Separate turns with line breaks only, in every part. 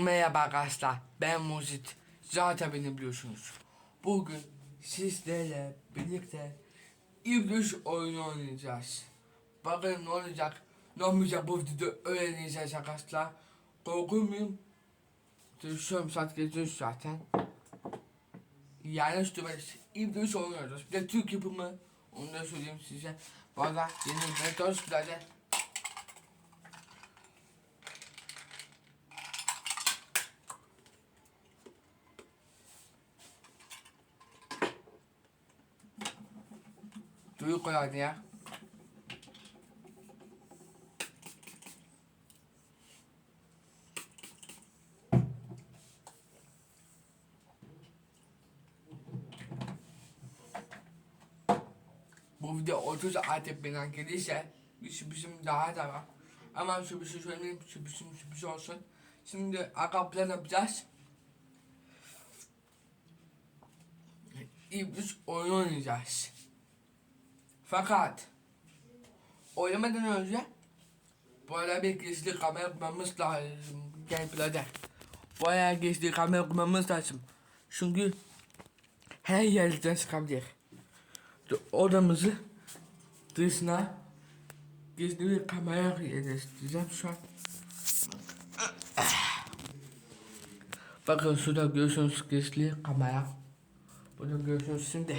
Merhaba arkadaşlar, ben Muzit. Zaten beni biliyorsunuz. Bugün sizlerle birlikte İblis oyunu oynayacağız. Bakın ne olacak, ne olmayacak bu videoda öğreneceğiz arkadaşlar. Korkmuyorum. Düşüyorum saat geziyoruz zaten. Yani üstüme İblis oynuyoruz. Bir de Türk yapımı. Onu da söyleyeyim size. Valla yeni metos birader. Duyuk kolaydı ya. Bu video 30 artık benden gelirse bir sürprizim daha da var. Ama sürprizi söyleyeyim, sürprizim sürpriz olsun. Şimdi arka plan yapacağız. İblis oyun oynayacağız. Fakat oynamadan önce böyle bir gizli kamera kurmamız lazım. Gameplay'de. Bayağı gizli kamera kurmamız lazım. Çünkü her yerden çıkabilir. Odamızı dışına gizli bir kamera yerleştireceğim şu an. Bakın şurada görüyorsunuz gizli kamera. Burada görüyorsunuz şimdi.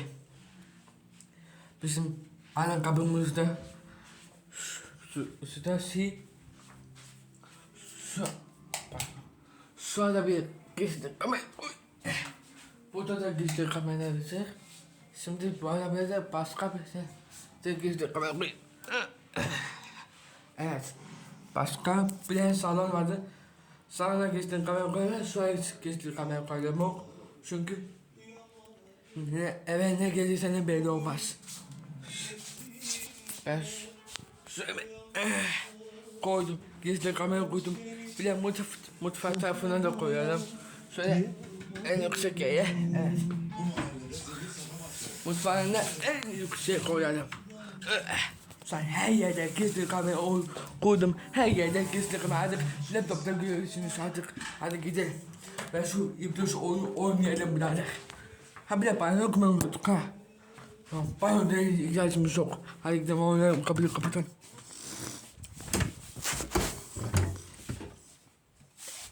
Bizim kapımızda şu, şu, şurada şey şu, şurada bir gizli kamera. Burada da gizli kamera var. Şimdi bu arabada başka bir şey de gizli kamera. Evet. Başka bir salon vardı. Salona gizli kamera koyuyor. Şu an gizli kamera koyuyorum. yok. Çünkü ne, eve ne gelirse ne belli olmaz. Ben şöyle eh, koydum. Gizli kamera koydum. Bir de mutfak, mutfak tarafına da koyalım. Şöyle en yüksek yere. Evet. Mutfağına en yüksek koyalım. Eh, Sen her yerde gizli kamera oy- koydum. Her yerde gizli kamera. Hadi laptopta görüyorsunuz artık. Hadi gidelim. Ben şu iblis oyunu oynayalım birader. Ha bir de bana okumamıştık ha. Bana da ihtiyacımız yok. Hadi gidelim oynayalım. Kapıyı kapatın.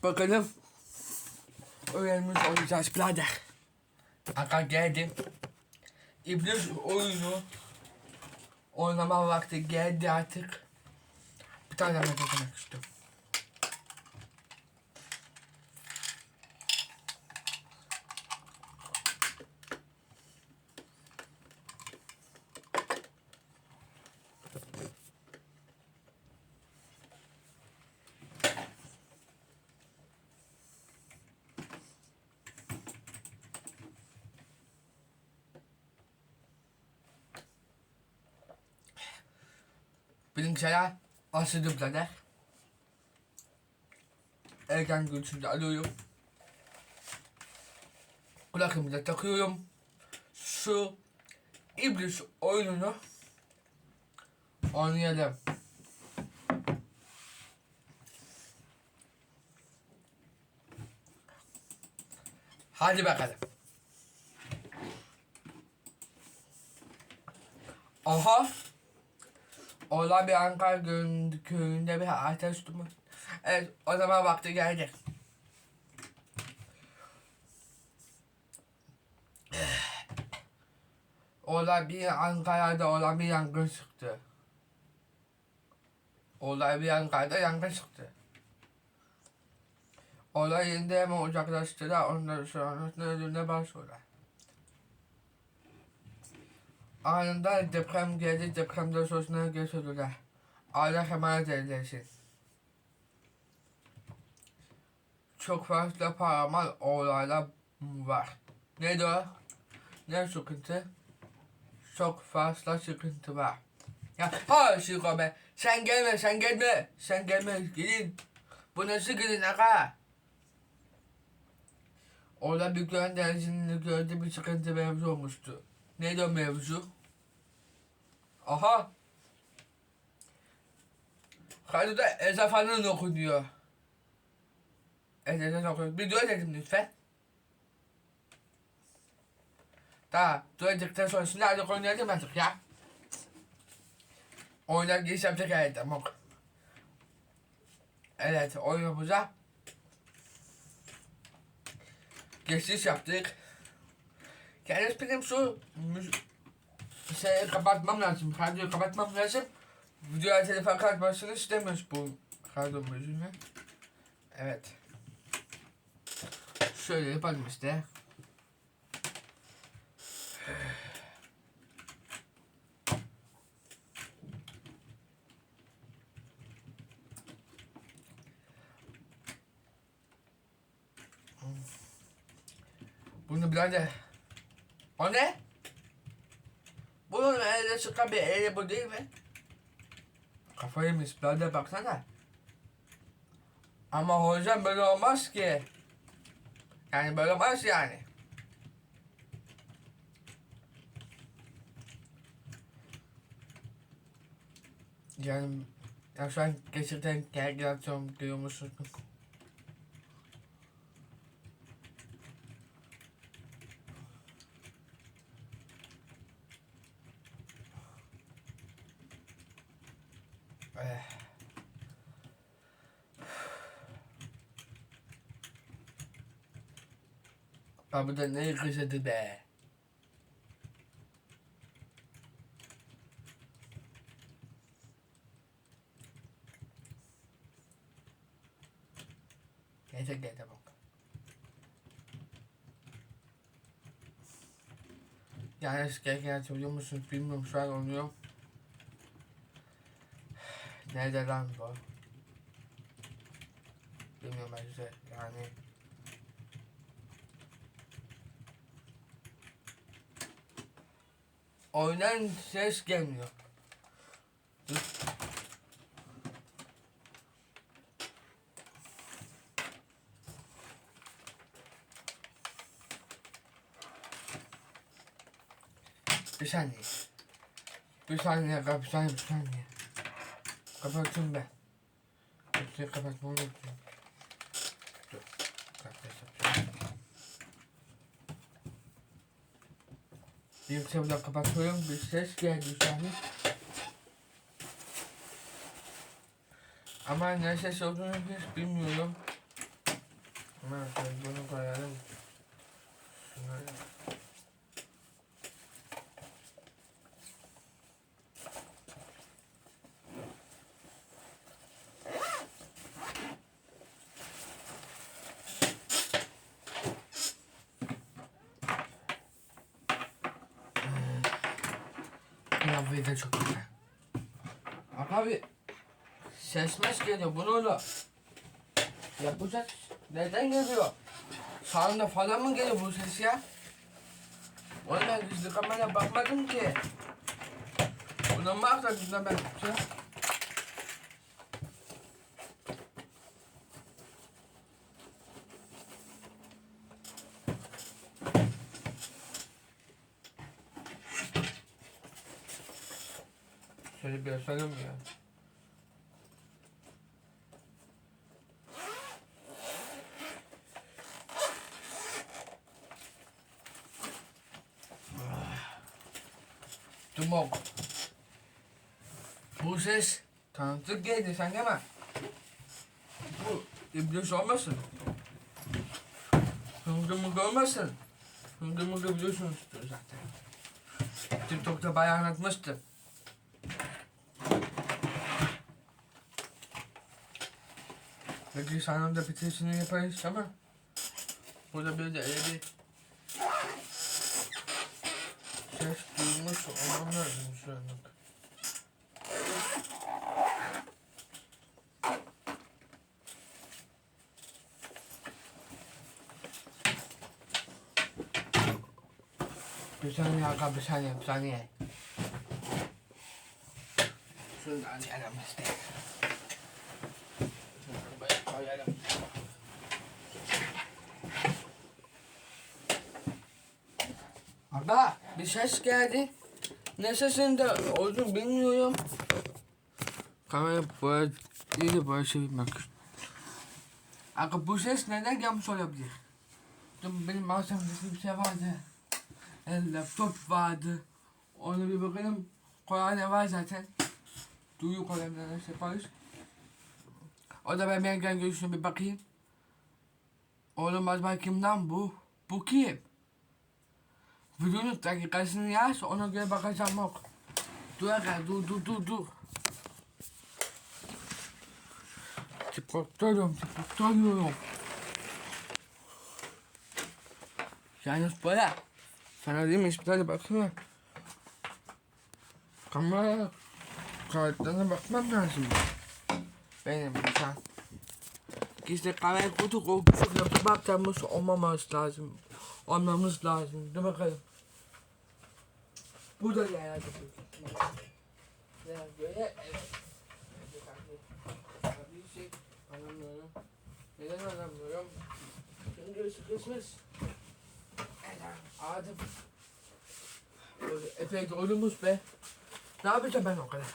Bakalım. Öğrenmiş olacağız birader. Aka geldim. İblis oyunu oynama vakti geldi artık. Bir tane daha denemek istiyorum. Bilgisayar asılı birader. Erken görüntüsünü alıyorum. Kulaklığımı da takıyorum. Şu iblis oyununu oynayalım. Hadi bakalım. Aha. Ola bir Ankara köyünde, bir ateş duman. Evet o zaman vakti geldi. Ola bir Ankara'da olan bir yangın çıktı. Olay bir Ankara'da yangın çıktı. Yerinde hemen uzaklaştılar. Ondan sonra ödülüne başvurdular. Anında deprem geldi. Depremden sonrasına götürdüler. Allah emanet eylesin. Çok fazla paramal olaylar var. Neydi o? Ne sıkıntı? Çok fazla sıkıntı var. Ya ha Şiko be. Sen gelme sen gelme. Sen gelme gidin. Bu nasıl gidin aga? Orada bir gönderisini gördü bir sıkıntı mevzu olmuştu. Neydi o mevzu? Aha. Hadi da Ezafan'ın okunuyor. Ezan okuyoruz. Bir dua edelim lütfen. Daha dua ettikten sonra şimdi hadi oynayalım artık ya. Oyuna giriş yapacak evet tamam. Evet oyunumuza geçiş yaptık. Kendisi benim şu müzik şey kapatmam lazım. Radyoyu kapatmam lazım. Videoya telefon kalkmasını istemiyoruz bu radyo müziğini. Evet. Şöyle yapalım işte. Bunu birader. O ne? Bunun elde çıkan bir eli bu değil mi? Kafayı yemiş birader baksana. Ama hocam böyle olmaz ki. Yani böyle olmaz yani. Yani ya şu an gerçekten gerginasyon görüyor musunuz? Abi de ne kızıdı be. Neyse gel tamam. Yani gerçekten hatırlıyor musunuz bilmiyorum şu an oluyor. Nerede lan bu? Bilmiyorum ben size yani. Oyundan ses gelmiyor. Bir saniye. Bir saniye, bir saniye, bir saniye. Kapattım ben. Hepsini kapatmamı unuttum. Dur. Kapatacağım. Bilgisayarı kapatıyorum. Bir ses geldi an. Ama ne ses olduğunu hiç bilmiyorum. Ama bunu koyalım. Şunları. Kıyafeti de çok güzel. Bak abi. Ses mes geliyor. Bu ne oğlum? Ya bu ses nereden geliyor? Sağında falan mı geliyor bu ses ya? Oğlum ben gizli kamera bakmadım ki. Buna mı aktardım da ben? Ya. Şöyle bir açalım ya. Dumok. Bu tanıdık geldi sanki ama bu iblis olmasın. Hıngı mıngı olmasın. Hıngı mıngı biliyorsunuz zaten. TikTok'ta bayağı anlatmıştım. Belki sanırım bitirisini yaparız ama burada bir de öyle bir ses duymuş olmam lazım şu anlık. Bir saniye aga bir saniye bir saniye. Şunu da alayım işte. Şunu koyalım. Aga bir ses geldi. Ne sesinde olduğunu bilmiyorum. Kamera böyle değil de böyle şey bak. Aga bu ses neden gelmiş olabilir? Benim masamda bir şey vardı. El laptop vardı. Onu bir bakalım. Koyane var zaten. Duyu koyanlarına şey yaparız. O da ben ben görüşüne bir bakayım. Oğlum acaba kimden bu? Bu kim? Videonun dakikasını yaz ona göre bakacağım yok. Dur aga dur dur dur dur. Tıklatıyorum tıklatıyorum. Yalnız baya. Sana değil mi İsmail'e baksana. Kamera kayıtlarına bakmam lazım. Benim sen. Gizli kamera kutu kokusu yapıp baktığımız olmaması lazım. Olmamız lazım. Dur bakalım. Bu da herhalde. Böyle evet. Bir. Neden alamıyorum? Çünkü sıkışmış. Böyle epey doldurmuş be. Ne yapacağım ben o kadar?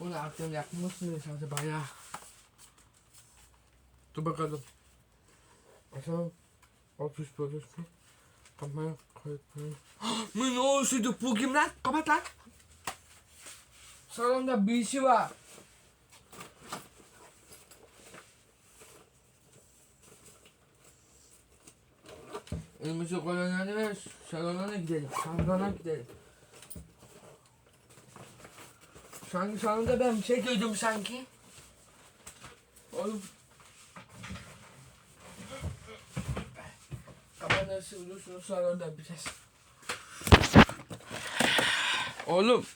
Bunu aklım yakmış mı acaba ya? Dur bakalım. Açalım. 30 30 mu? Kamera. Mı ne olsaydı bu kim lan? Kapat lan. Salonda bir işi var. Elimizi kolonları ver. Salona gidelim. Salona gidelim. Sanki salonda ben bir şey duydum sanki. Oğlum. Kafanı sığırıyorsunuz salonda biraz. Oğlum.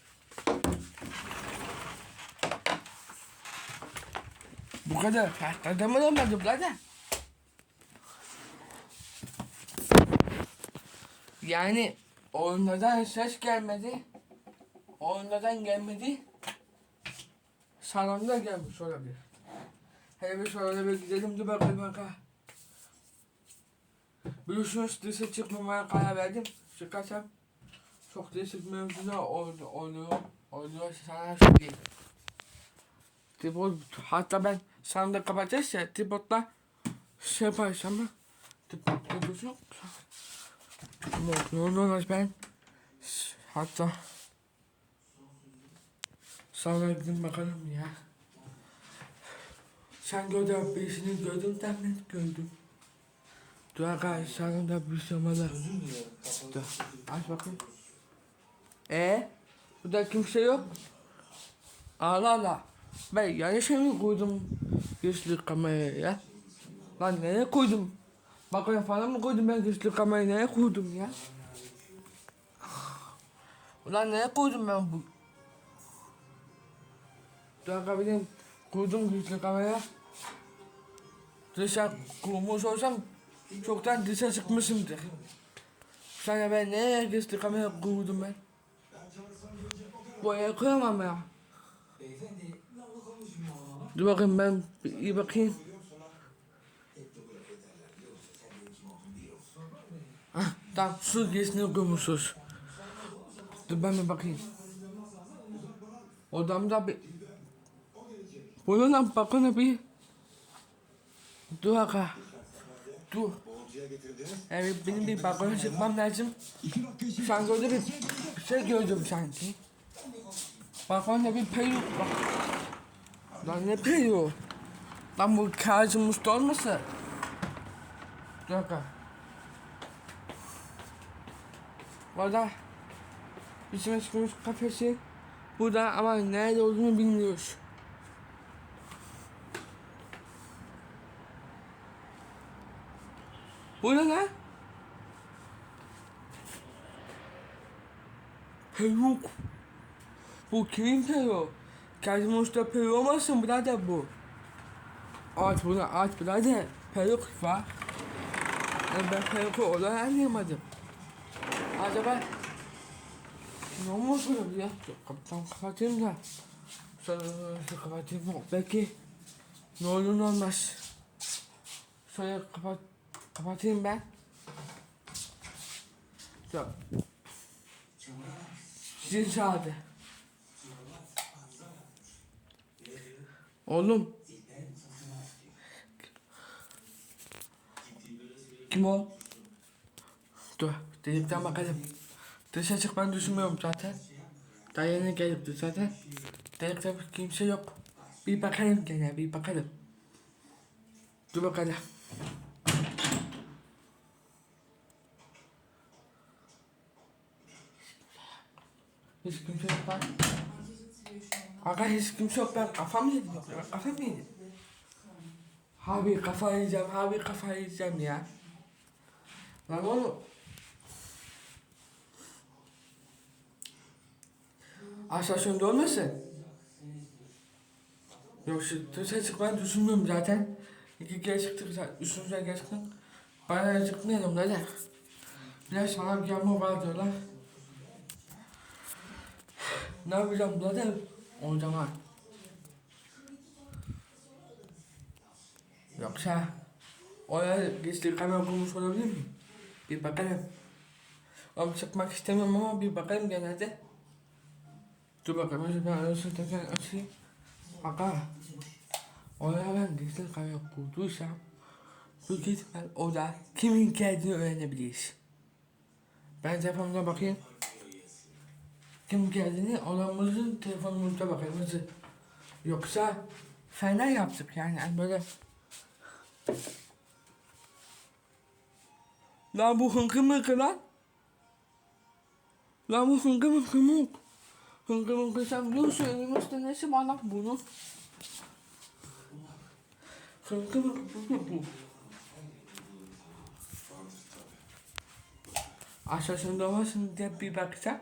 Bu kadar. Adamı olmadı birader. Yani oyunlardan ses gelmedi. Oyunlardan gelmedi. Salonda gelmiş olabilir. Hele bir salona bir gidelim de bakalım bakalım. Biliyorsunuz dışa çıkmamaya karar verdim. Çıkarsam çok değişik mevzular oluyor, oluyor, oluyor sana söyleyeyim. Tripod, hatta ben sandığı kapatacağız ya, şey yaparız ama tripod dursun. Olur ben hatta sonra gidin bakalım ya. Sen gördün birisini gördün tahmin gördüm. Dur arkadaş salonda bir şey olmalı. Dur aç bakayım. Ee, burada kimse yok. Allah Allah. Ben yanlış mi koydum gizli kamerayı ya? Lan nereye koydum? Bakaya falan mı koydum ben gizli kamerayı nereye koydum ya? Ulan nereye koydum ben bu? Arkadaş benim koydum gizli kameraya. Dışarı kurmuş olsam çoktan dışarı çıkmışımdır. Sana ben nereye gizli kamera koydum ben? Buraya koyamam ya. Dur bakayım ben iyi bakayım. Ah, tamam su gizli koymuşuz. Dur ben bir bakayım. Odamda bir... Bunu lan bakana bir... Dur aga. Dur. Evet benim bir balkona çıkmam lazım. Sanki orada bir, şey gördüm sanki. Balkonda bir peruk var. Lan ne peruğu? Lan bu Kazım Usta olmasa? Dur aga. Orada bizim çıkmış kafesi burada ama nerede olduğunu bilmiyoruz. Bu ne? Peruk. Bu kimin peruğu? Kazım Usta peruğu olmasın birader bu. Aç bunu aç birader. Peruk var. Ben peruğu olarak anlayamadım. Acaba ne olmuş ya? Kaptan kapatayım da. Sonra kapatayım mı? Belki ne olur ne olmaz. Sonra kapat, kapatayım ben. Ya. Cins abi. Oğlum. Kim o? Dur delikten bakalım. Dışa çık ben düşünmüyorum zaten. Daha yeni gelipti zaten. Delikte kimse yok. Bir bakalım gene, bir bakalım. Dur bakalım. Hiç kimse yok lan. Aga hiç kimse yok ben kafam yedim ben kafam yedim. Abi kafayı yiyeceğim abi kafayı yiyeceğim ya. Lan oğlum. Asansörde olmasın? Yok dışarı çıkmayı düşünmüyorum zaten. İki kere çıktık zaten. Üçüncüye geçtik. Bana çıkmayalım da Biraz sana bir yağmur var diyorlar. Ne yapacağım birader? O zaman. Yoksa oraya gizli kamera bulmuş olabilir mi? Bir bakalım. Ama çıkmak istemiyorum ama bir bakalım gene. Dur bakalım önce ben arası tekrar açayım. Aga. Oraya ben gizli kamera bulduysam bu gitmez o da kimin geldiğini öğrenebiliriz. Ben telefonuna bakayım. Kim geldiğini odamızın telefonumuza bakmamızı. Yoksa fena yaptık yani, yani böyle. Lan bu hınkı mınkı lan? Lan bu hınkı mı? Hınkı mınkı sen biliyorsun elimizde nesi var lan bunun? Hınkı mınkı bu bu. Aşağısında olmasın diye bir bakacağım.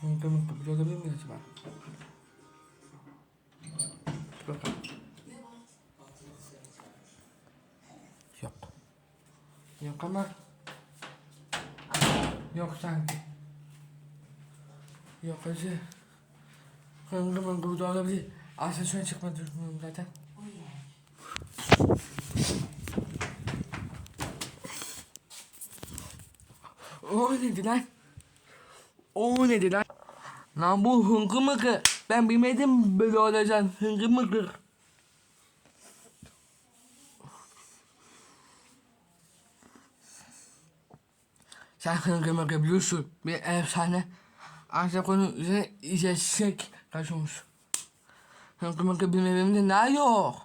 Hınkı mınkı bir olabilir mi acaba? Bakalım. Yok ama Yok sanki. Yok acı. Hıngı mıngı da olabilir. Asansöre çıkma düşünüyorum zaten. O neydi lan? O neydi lan? Lan bu hıngı mıngı. Ben bilmedim böyle olacağını. Hıngı mıngı. Sen hıngı mıngı biliyorsun. Bir efsane. Ancak onun üzerine izleyecek kaç olmuş. Hıngı mıngı bilmememde ne yok.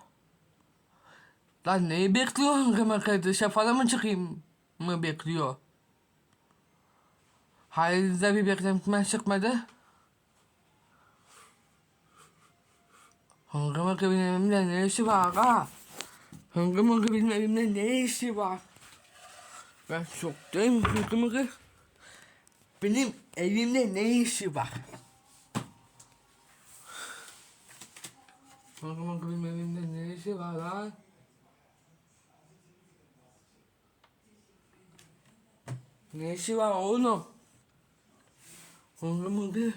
Lan neyi bekliyor hıngı mıngı? Dışa falan mı çıkayım mı bekliyor? Halil'de bir beklentime çıkmadı. Hıngı mıngı bilmememde ne işi var aga? Hıngı mıngı bilmememde ne işi var? Ben şoktayım hıngı mıngı. Benim evimde ne işi var? Hıngı mıngı bilmememde ne işi var lan? Ne işi var oğlum? Hıngı mıngı.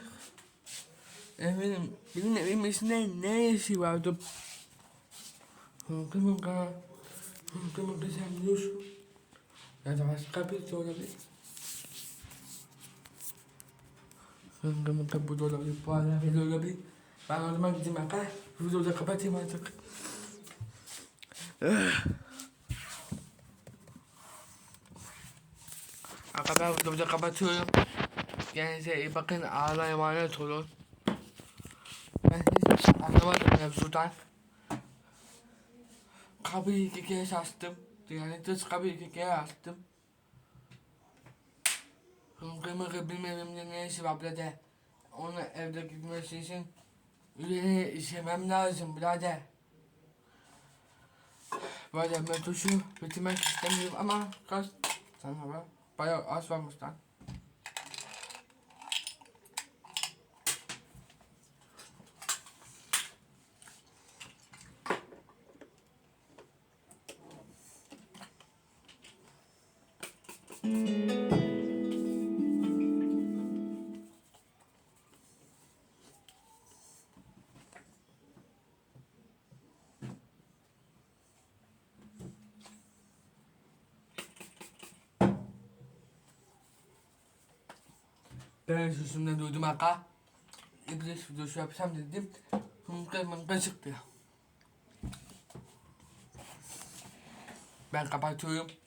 Eminim benim evimin içinde ne işi vardı? Hıngı mıngı. Hıngı mıngı sen biliyorsun. Ya da başka bir şey olabilir. Hıngı mıngı bu da olabilir. Bu arada olabilir. Ben o zaman gideyim arkadaşlar. Videoyu da kapatayım artık. Arkadaşlar videoyu da kapatıyorum. Kendinize iyi bakın. Allah'a emanet olun. Ben hiç anlamadım mevzudan. Kapıyı iki kere açtım. Yani dış kapıyı iki kere açtım. Hıngı mıngı bilmem ne işi var birader. Onu evde gitmesi için üzerine işemem lazım birader. Böyle metuşu bitirmek istemiyorum ama kaç sana var? Bayağı az varmış lan. Ben sesimden duydum aga. İblis videosu yapsam dedim. Mınkır mınkır çıktı. Ben kapatıyorum.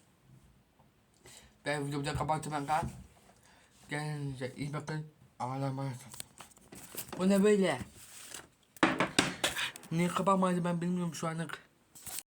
Ben videomu da kapatıyorum aga. Kendinize iyi bakın. Olun. Bu ne böyle? Niye kapatmadı ben bilmiyorum şu anlık.